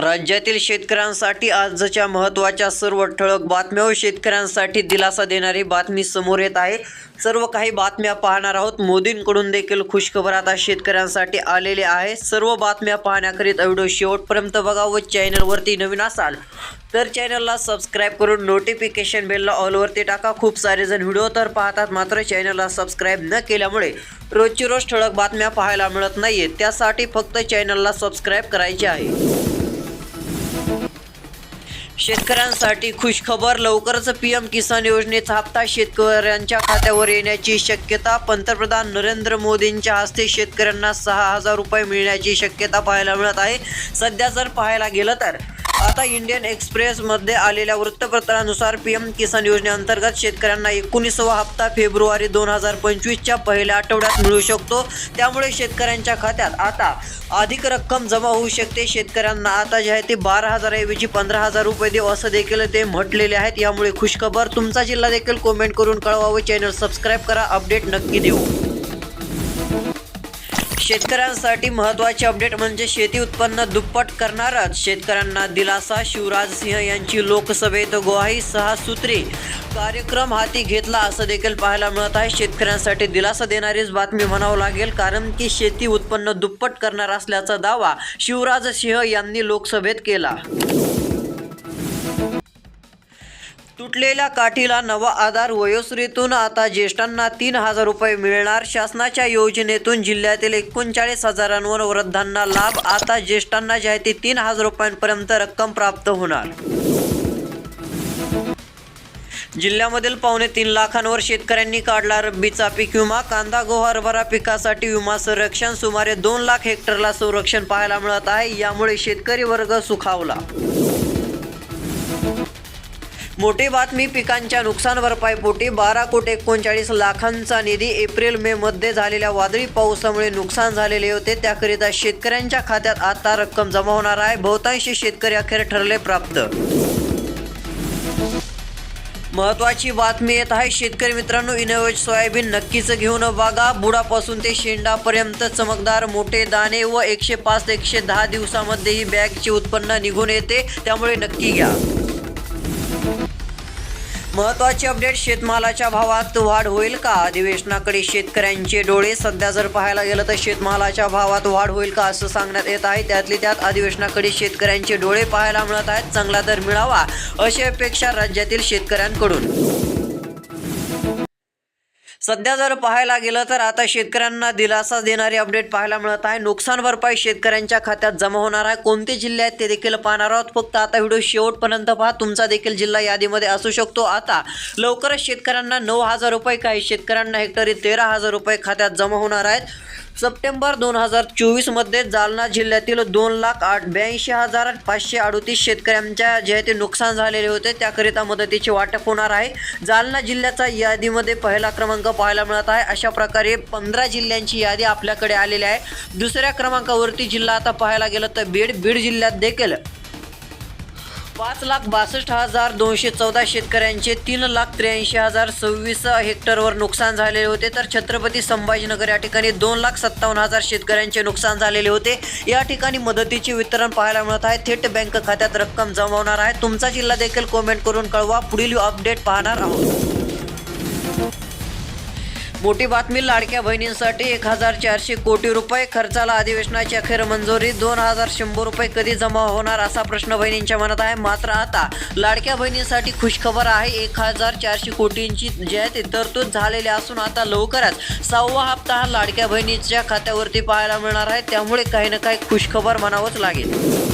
राज्यातील शेतकऱ्यांसाठी आजच्या महत्त्वाच्या सर्व ठळक बातम्या व शेतकऱ्यांसाठी दिलासा देणारी बातमी समोर येत आहे. सर्व काही बातम्या पाहणार आहोत. मोदींकडून देखील खुशखबर आता शेतकऱ्यांसाठी आलेले आहे. सर्व बातम्या पाहण्याकरिता व्हिडिओ शेवटपर्यंत बघा व चॅनलवरती नवीन असाल तर चॅनलला सबस्क्राईब करून नोटिफिकेशन बेलला ऑलवरती टाका. खूप सारे जण व्हिडिओ तर पाहतात मात्र चॅनलला सबस्क्राईब न केल्यामुळे रोजची रोज ठळक बातम्या पाहायला मिळत नाही त्यासाठी फक्त चॅनलला सबस्क्राईब करायचे आहे. शेतकऱ्यांसाठी खुशखबर. लवकरच पीएम किसान योजनेचा हप्ता शेतकऱ्यांच्या खात्यावर येण्याची शक्यता. पंतप्रधान नरेंद्र मोदींच्या हस्ते शेतकऱ्यांना सहा हजार रुपये मिळण्याची शक्यता पाहायला मिळत आहे. सध्या जर पाहायला गेलं तर. आता इंडियन एक्सप्रेसमध्ये आलेल्या वृत्तपत्रानुसार पी एम किसान योजनेअंतर्गत शेतकऱ्यांना एकोणीसवा हप्ता फेब्रुवारी दोन हजार पंचवीसच्या पहिल्या आठवड्यात मिळू शकतो. त्यामुळे शेतकऱ्यांच्या खात्यात आता अधिक रक्कम जमा होऊ शकते. शेतकऱ्यांना आता जे आहे ते बारा हजाराऐवजी पंधरा हजार रुपये देऊ असं देखील ते म्हटलेले आहेत. यामुळे खुशखबर. तुमचा जिल्हा देखील कमेंट करून कळवा व चॅनल सबस्क्राईब करा. अपडेट नक्की देऊ. शेतकऱ्यांसाठी महत्त्वाचे अपडेट म्हणजे शेती उत्पन्न दुप्पट करणारच. शेतकऱ्यांना दिलासा शिवराज सिंह यांची लोकसभेत ग्वाही सहा सूत्री कार्यक्रम हाती घेतला असं देखील पाहायला मिळत आहे. शेतकऱ्यांसाठी दिलासा देणारीच बातमी म्हणावं लागेल कारण की शेती उत्पन्न दुप्पट करणार असल्याचा दावा शिवराज सिंह यांनी लोकसभेत केला. तुटलेल्या काठीला नवा आधार वयोश्रीतून आता ज्येष्ठांना तीन हजार रुपये मिळणार. शासनाच्या योजनेतून जिल्ह्यातील एकोणचाळीस हजारांवर वृद्धांना लाभ. आता ज्येष्ठांना जे आहे ते तीन हजार रुपयांपर्यंत रक्कम प्राप्त होणार. जिल्ह्यामधील पावणे तीन लाखांवर शेतकऱ्यांनी काढला रब्बीचा पीक विमा. कांदा गो हरभरा पिकासाठी विमा संरक्षण सुमारे दोन लाख हेक्टरला संरक्षण पाहायला मिळत आहे. यामुळे शेतकरी वर्ग सुखावला. मोठी बातमी पिकांच्या नुकसान भरपाईपोटी बारा कोटी एकोणचाळीस लाखांचा निधी एप्रिल मे मध्ये झालेल्या वादळी पावसामुळे नुकसान झालेले होते. त्याकरिता शेतकऱ्यांच्या खात्यात आता रक्कम जमा होणार आहे. बहुतांशी शेतकरी अखेर ठरले प्राप्त. महत्वाची बातमी येत आहे. शेतकरी मित्रांनो इनोवेज सोयाबीन नक्कीच घेऊन बघा. बुडापासून ते शेंडापर्यंत चमकदार मोठे दाणे व एकशे पाच ते एकशे दहा दिवसामध्ये ही बॅगचे उत्पन्न निघून येते. त्यामुळे नक्की घ्या. महत्वाची अपडेट शेतमालाच्या भावात वाढ होईल का? अधिवेशनाकडे शेतकऱ्यांचे डोळे सध्या जर पाहायला गेलं तर शेतमालाच्या भावात वाढ होईल का असं सांगण्यात येत आहे. त्यातली त्यात अधिवेशनाकडे शेतकऱ्यांचे डोळे पाहायला मिळत आहेत. चांगला दर मिळावा अशी अपेक्षा राज्यातील शेतकऱ्यांकडून. सध्या जर पाहायला गेलं तर आता शेतकऱ्यांना दिलासा देणारी अपडेट पाहायला मिळत आहे. नुकसान भरपाई शेतकऱ्यांच्या खात्यात जमा होणार आहे. कोणते जिल्हे आहेत ते देखील पाहणार आहोत. फक्त आता व्हिडिओ शेवटपर्यंत पहा. तुमचा देखील जिल्हा यादीमध्ये असू शकतो. आता लवकरच शेतकऱ्यांना नऊ हजार रुपये काही शेतकऱ्यांना हेक्टरी तेरा हजार रुपये खात्यात जमा होणार आहेत. सप्टेंबर दोन हजार चोवीसमध्ये जालना जिल्ह्यातील दोन लाख आठ ब्याऐंशी हजार पाचशे अडोतीस शेतकऱ्यांच्या जे आहे ते नुकसान झालेले होते. त्याकरिता मदतीचे वाटप होणार आहे. जालना जिल्ह्याचा यादीमध्ये पहिला क्रमांक पाहायला मिळत आहे. अशा प्रकारे पंधरा जिल्ह्यांची यादी आपल्याकडे आलेली आहे. दुसऱ्या क्रमांकावरती जिल्हा आता पाहायला गेलं तर बीड. बीड जिल्ह्यात देखील पाच लाख बासष्ट हजार दोनशे चौदा शेतकऱ्यांचे तीन लाख त्र्याऐंशी हजार सव्वीस हेक्टरवर नुकसान झालेले होते. तर छत्रपती संभाजीनगर या ठिकाणी दोन लाख सत्तावन्न हजार शेतकऱ्यांचे नुकसान झालेले होते. या ठिकाणी मदतीचे वितरण पाहायला मिळत आहे. थेट बँक खात्यात रक्कम जमवणार आहे. तुमचा जिल्हा देखील कमेंट करून कळवा. पुढील अपडेट पाहणार आहोत. मोठी बातमी लाडक्या बहिणींसाठी एक हजार चारशे कोटी रुपये खर्चाला अधिवेशनाची अखेर मंजुरी दोन हजार शंभर रुपये कधी जमा होणार असा प्रश्न बहिणींच्या मनात आहे. मात्र आता लाडक्या बहिणींसाठी खुशखबर आहे. एक हजार चारशे कोटींची जे आहे ते तरतूद झालेली असून आता लवकरच सहावा हप्ता हा लाडक्या बहिणीच्या खात्यावरती पाहायला मिळणार आहे. त्यामुळे काही ना काही खुशखबर म्हणावंच लागेल.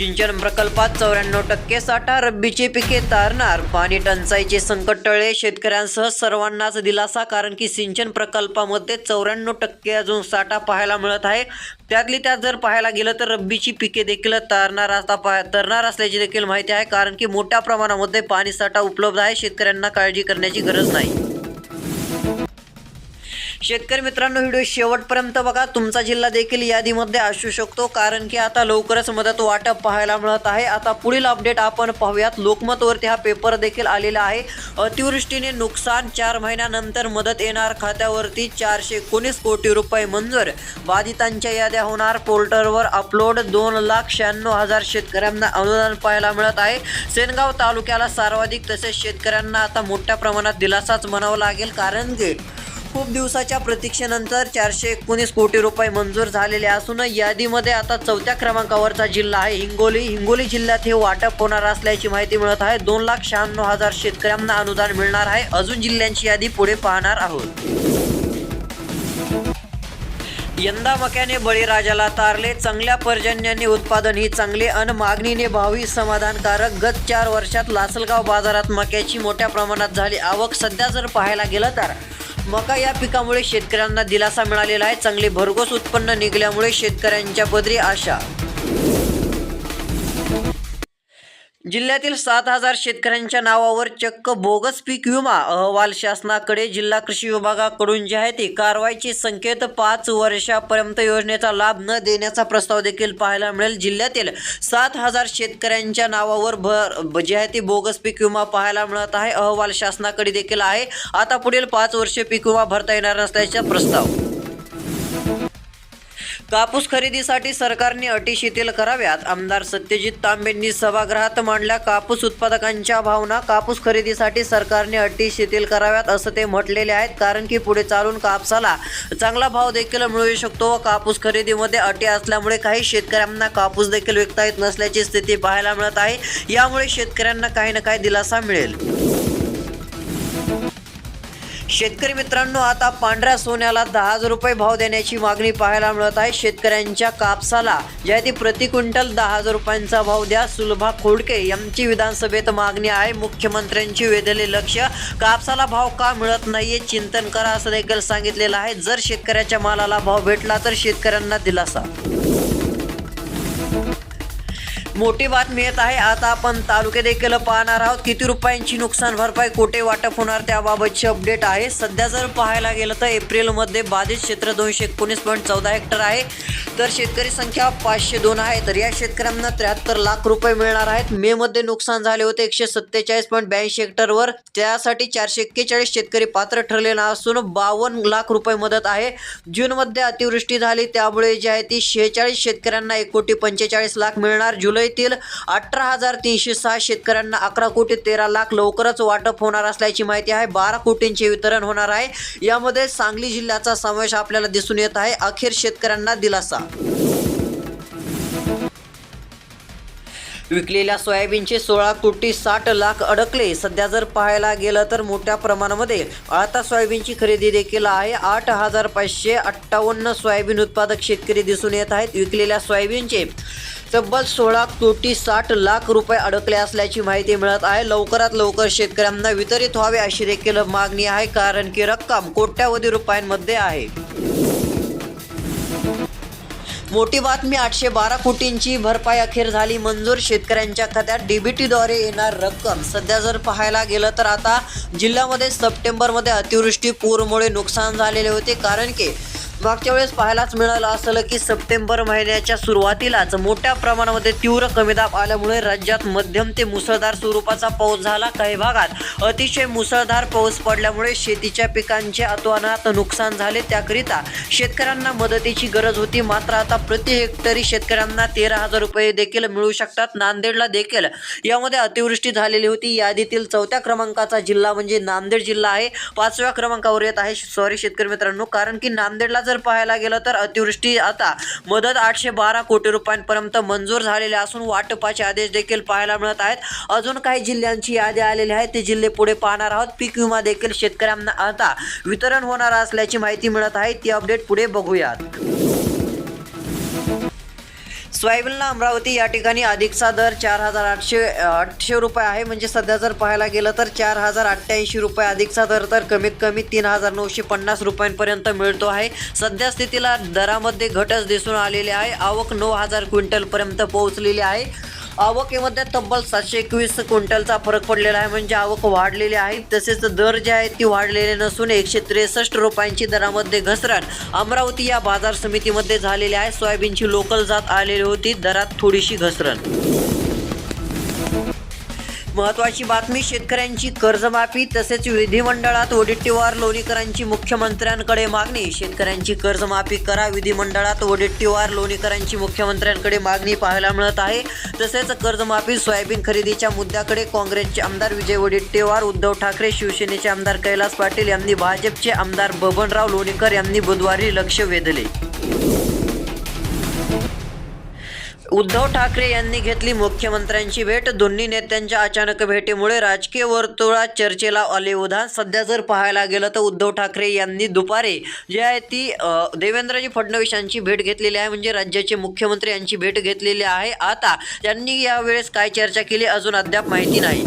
सिंचन प्रकल्पात चौऱ्याण्णव टक्के साठा रब्बीची पिके तारणार. पाणी टंचाईचे संकट टळले. शेतकऱ्यांसह सर्वांनाच दिलासा कारण की सिंचन प्रकल्पामध्ये चौऱ्याण्णव टक्के अजून साठा पाहायला मिळत आहे. त्यातली त्यात जर पाहायला गेलं तर रब्बीची पिके देखील तारणार असता पा तरणार असल्याची देखील माहिती आहे कारण की मोठ्या प्रमाणामध्ये पाणी साठा उपलब्ध आहे. शेतकऱ्यांना काळजी करण्याची गरज नाही. शेतकरी मित्रांनो व्हिडिओ शेवटपर्यंत बघा. तुमचा जिल्हा देखील यादीमध्ये असू शकतो कारण की आता लवकरच मदत वाटप पाहायला मिळत आहे. आता पुढील अपडेट आपण पाहूयात. लोकमतवरती हा पेपर देखील आलेला आहे. अतिवृष्टीने नुकसान चार महिन्यानंतर मदत येणार खात्यावरती चारशे एकोणीस कोटी रुपये मंजूर. बाधितांच्या याद्या होणार. पोर्टलवर अपलोड दोन लाख शहाण्णव हजार शेतकऱ्यांना अनुदान पाहायला मिळत आहे. सेनगाव तालुक्याला सर्वाधिक तसेच शेतकऱ्यांना आता मोठ्या प्रमाणात दिलासाच म्हणावा लागेल कारण की खूप दिवसाच्या प्रतीक्षेनंतर चारशे एकोणीस कोटी रुपये मंजूर झालेले असून यादीमध्ये आता चौथ्या क्रमांकावरचा जिल्हा आहे. हिंगोली हिंगोली जिल्ह्यात हे वाटप होणार असल्याची माहिती मिळत आहे. दोन लाख शहाण्णव हजार शेतकऱ्यांना अनुदान मिळणार आहे. अजून जिल्ह्यांची यादी पुढे पाहणार आहोत. यंदा मक्याने बळीराजाला तारले. चांगल्या पर्जन्याने उत्पादन ही चांगले अन मागणीने भावी समाधानकारक. गत चार वर्षात लासलगाव बाजारात मक्याची मोठ्या प्रमाणात झाली आवक. सध्या जर पाहायला गेलं तर मका या पिकामुळे शेतकऱ्यांना दिलासा मिळालेला आहे. चांगले भरघोस उत्पन्न निघाल्यामुळे शेतकऱ्यांच्या बदरी आशा. जिल्ह्यातील सात हजार शेतकऱ्यांच्या नावावर चक्क बोगस पीक विमा अहवाल शासनाकडे जिल्हा कृषी विभागाकडून जी आहे ती कारवाईची संकेत पाच वर्षापर्यंत योजनेचा लाभ न देण्याचा प्रस्ताव देखील पाहायला मिळेल. जिल्ह्यातील सात हजार शेतकऱ्यांच्या नावावर भर जे आहे ती बोगस पीक विमा पाहायला मिळत आहे. अहवाल शासनाकडे देखील आहे. आता पुढील पाच वर्षे पीक विमा भरता येणार नसल्याचा प्रस्ताव. कापूस खरेदीसाठी सरकारने अटी शिथिल कराव्यात. आमदार सत्यजित तांबेंनी सभागृहात मांडल्या कापूस उत्पादकांच्या भावना. कापूस खरेदीसाठी सरकारने अटी शिथिल कराव्यात असं ते म्हटलेले आहेत. कारण की पुढे चालून कापसाला चांगला भाव देखील मिळू शकतो व कापूस खरेदीमध्ये अटी असल्यामुळे काही शेतकऱ्यांना कापूस देखील विकता येत नसल्याची स्थिती पाहायला मिळत आहे. यामुळे शेतकऱ्यांना काही ना काही दिलासा मिळेल. शेतकरी मित्रांनो आता पांढऱ्या सोन्याला दहा हजार रुपये भाव देण्याची मागणी पाहायला मिळत आहे. शेतकऱ्यांच्या कापसाला ज्यादी प्रति क्विंटल दहा हजार रुपयांचा भाव द्या. सुलभा खोडके यांची विधानसभेत मागणी आहे. मुख्यमंत्र्यांची वेधले लक्ष. कापसाला भाव का मिळत नाहीये चिंतन करा असं देखील सांगितलेलं आहे. जर शेतकऱ्याच्या मालाला भाव भेटला तर शेतकऱ्यांना दिलासा. मोठी बातमी येत आहे. आता आपण तालुके देखील पाहणार आहोत किती रुपयांची नुकसान भरपाई कोठे वाटप होणार त्याबाबतची अपडेट आहे. सध्या जर पाहायला गेलं तर एप्रिलमध्ये बाधित क्षेत्र दोनशे एकोणीस पॉईंट चौदा हेक्टर आहे. तर शेतकरी संख्या पाचशे दोन आहे. तर या शेतकऱ्यांना त्र्याहत्तर लाख रुपये मिळणार आहेत. मे मध्ये नुकसान झाले होते एकशे सत्तेचाळीस पॉईंट ब्याऐंशी हेक्टरवर. त्यासाठी चारशे एक्केचाळीस शेतकरी पात्र ठरलेला असून बावन्न लाख रुपये मदत आहे. जूनमध्ये अतिवृष्टी झाली. त्यामुळे जी आहे ती शेहेचाळीस शेतकऱ्यांना एक कोटी पंचेचाळीस लाख मिळणार. जुलै जुलैतील अठरा हजार तीनशे सहा शेतकऱ्यांना अकरा कोटी तेरा लाख लवकरच वाटप होणार असल्याची माहिती आहे. बारा कोटींचे वितरण होणार आहे. यामध्ये सांगली जिल्ह्याचा समावेश आपल्याला दिसून येत आहे. अखेर शेतकऱ्यांना दिलासा. विकलेल्या सोयाबीनचे सोळा कोटी साठ लाख अडकले. सध्या जर पाहायला गेलं तर मोठ्या प्रमाणामध्ये आता सोयाबीनची खरेदी देखील आहे. आठ हजार पाचशे अठ्ठावन्न सोयाबीन उत्पादक शेतकरी दिसून येत आहेत. विकलेल्या सोयाबीनचे तब्बल सोळा कोटी साठ लाख रुपये अडकले असल्याची माहिती मिळत आहे. लवकरात लवकर शेतकऱ्यांना वितरित व्हावे अशी देखील मागणी आहे कारण की रक्कम कोट्यावधी रुपयांमध्ये आहे. मोठी बातमी आठशे बारा कोटींची भरपाई अखेर झाली. मंजूर शेतकऱ्यांच्या खात्यात डीबीटीद्वारे येणार रक्कम. सध्या जर पाहायला गेलं तर आता जिल्ह्यामध्ये सप्टेंबरमध्ये अतिवृष्टी पूरमुळे नुकसान झालेले होते कारण की मागच्या वेळेस पाहायलाच मिळालं असलं की सप्टेंबर महिन्याच्या सुरुवातीलाच मोठ्या प्रमाणामध्ये तीव्र कमी दाब आल्यामुळे राज्यात मध्यम ते मुसळधार स्वरूपाचा पाऊस झाला. काही भागात अतिशय मुसळधार पाऊस पडल्यामुळे शेतीच्या पिकांचे अतोनात नुकसान झाले. त्याकरिता शेतकऱ्यांना मदतीची गरज होती. मात्र आता प्रति हेक्टरी शेतकऱ्यांना तेरा हजार रुपये देखील मिळू शकतात. नांदेडला देखील यामध्ये अतिवृष्टी झालेली होती. यादीतील चौथ्या क्रमांकाचा जिल्हा म्हणजे नांदेड जिल्हा आहे. पाचव्या क्रमांकावर येत आहे. सॉरी शेतकरी मित्रांनो कारण की नांदेडला जर पाहायला गेलं तर अतिवृष्टी आता मदत आठशे बारा कोटी रुपयांपर्यंत मंजूर झालेले असून वाटपाचे आदेश देखील पाहायला मिळत आहेत. अजून काही जिल्ह्यांची यादी आलेली आहे. ते जिल्हे पुढे पाहणार आहोत. पीक विमा देखील शेतकऱ्यांना आता वितरण होणार असल्याची माहिती मिळत आहे. ती अपडेट पुढे बघूयात. सोयाबीनला अमरावती या ठिकाणी अधिकचा दर चार हजार आठशे आठशे रुपये आहे. म्हणजे सध्या जर पाहायला गेलं तर चार हजार अठ्ठ्याऐंशी रुपये अधिकचा दर तर कमीत कमी तीन हजार नऊशे पन्नास रुपयांपर्यंत मिळतो आहे. सध्या स्थितीला दरामध्ये घटच दिसून आलेली आहे. आवक नऊ हजार क्विंटलपर्यंत पोहोचलेली आहे. आवकेमध्ये तब्बल सातशे एकवीस क्विंटलचा फरक पडलेला आहे. म्हणजे आवक वाढलेली आहे. तसेच दर जे आहेत ती वाढलेले नसून एकशे त्रेसष्ट रुपयांची दरामध्ये घसरण अमरावती या बाजार समितीमध्ये झालेली आहे. सोयाबीनची लोकल जात आलेली होती. दरात थोडीशी घसरण. महत्वाची बातमी शेतकऱ्यांची कर्जमाफी तसेच विधिमंडळात वडेट्टीवार लोणीकरांची मुख्यमंत्र्यांकडे मागणी. शेतकऱ्यांची कर्जमाफी करा विधिमंडळात वडेट्टीवार लोणीकरांची मुख्यमंत्र्यांकडे मागणी पाहायला मिळत आहे. तसेच कर्जमाफी सोयाबीन खरेदीच्या मुद्द्याकडे काँग्रेसचे आमदार विजय वडेट्टीवार उद्धव ठाकरे शिवसेनेचे आमदार कैलास पाटील यांनी भाजपचे आमदार बबनराव लोणीकर यांनी बुधवारी लक्ष वेधले. उद्धव ठाकरे यांनी घेतली मुख्यमंत्र्यांची भेट. दोन्ही नेत्यांच्या अचानक भेटीमुळे राजकीय वर्तुळात चर्चेला आले उदाहरण सध्या जर पाहायला गेलं तर उद्धव ठाकरे यांनी दुपारी जी आहे ती देवेंद्रजी फडणवीस यांची भेट घेतलेली आहे म्हणजे राज्याचे मुख्यमंत्री यांची भेट घेतलेली आहे. आता त्यांनी यावेळेस काय चर्चा केली? अजून अद्याप माहिती नाही.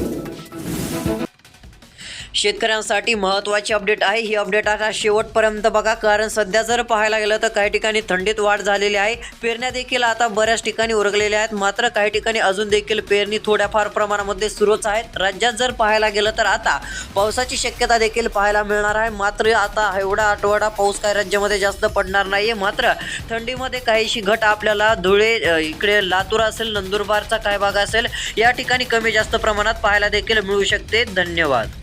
शेतकऱ्यांसाठी महत्त्वाची अपडेट आहे. ही अपडेट आता शेवटपर्यंत बघा. कारण सध्या जर पाहायला गेलं तर काही ठिकाणी थंडीत वाढ झालेली आहे. पेरण्या देखील आता बऱ्याच ठिकाणी उरगलेल्या आहेत. मात्र काही ठिकाणी अजून देखील पेरणी थोड्याफार प्रमाणामध्ये सुरूच आहेत. राज्यात जर पाहायला गेलं तर आता पावसाची शक्यता देखील पाहायला मिळणार आहे. मात्र आता एवढा आठवडा पाऊस काही राज्यामध्ये जास्त पडणार नाहीये. मात्र थंडीमध्ये काहीशी घट आपल्याला धुळे इकडे लातूर असेल नंदुरबारचा काय भाग असेल या ठिकाणी कमी जास्त प्रमाणात पाहायला देखील मिळू शकते. धन्यवाद.